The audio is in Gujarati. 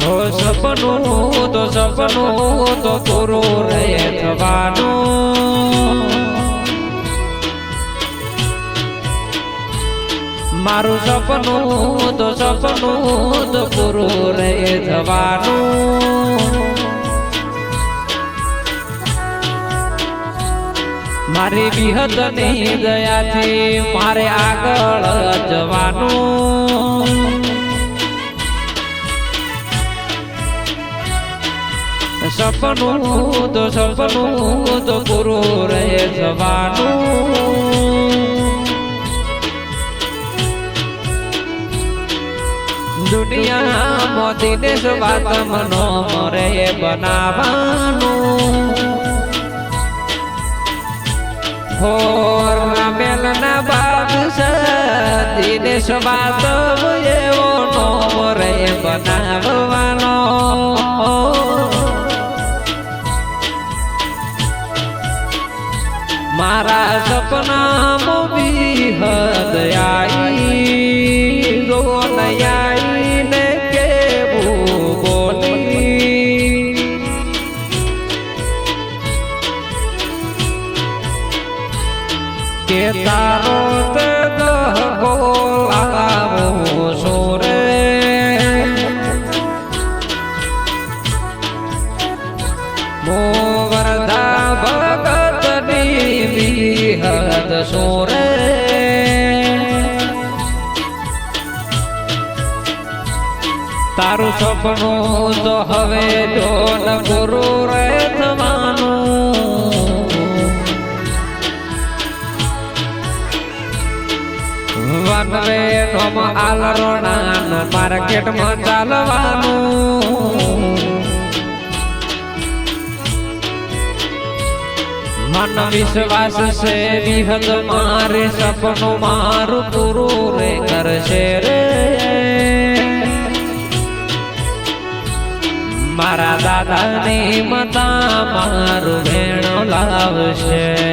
સપનું તો સપનું તો પૂરું રહે થવાનું. મારું સપનું તો સપનું તો પૂરું રહે થવાનું. મારી વિહતની દયાથી મારે આગળ જવાનું. સપનું તો સપનું તો પૂરું રહે જવાનું. દુનિયા મોતી દેશ વાત મનો મરે બનાવવાનું. હોર મેલના ના બાપ દિનેશ વાત સપના મોબી હદયાઈ રોનયાઈ ને કેવું બોલી કે તારો તે વિહદ સોરે તારું સપનું તો હવે જો ન ગુરુ રે થવાનું આલરોણા માર્કેટમાં ચાલવાનું. મન વિશ્વાસ છે વિહદ મારે સપનું મારું પૂરું રે, કરશે રે. મારા દાદાની મતા મારું ભેણો લાવશે.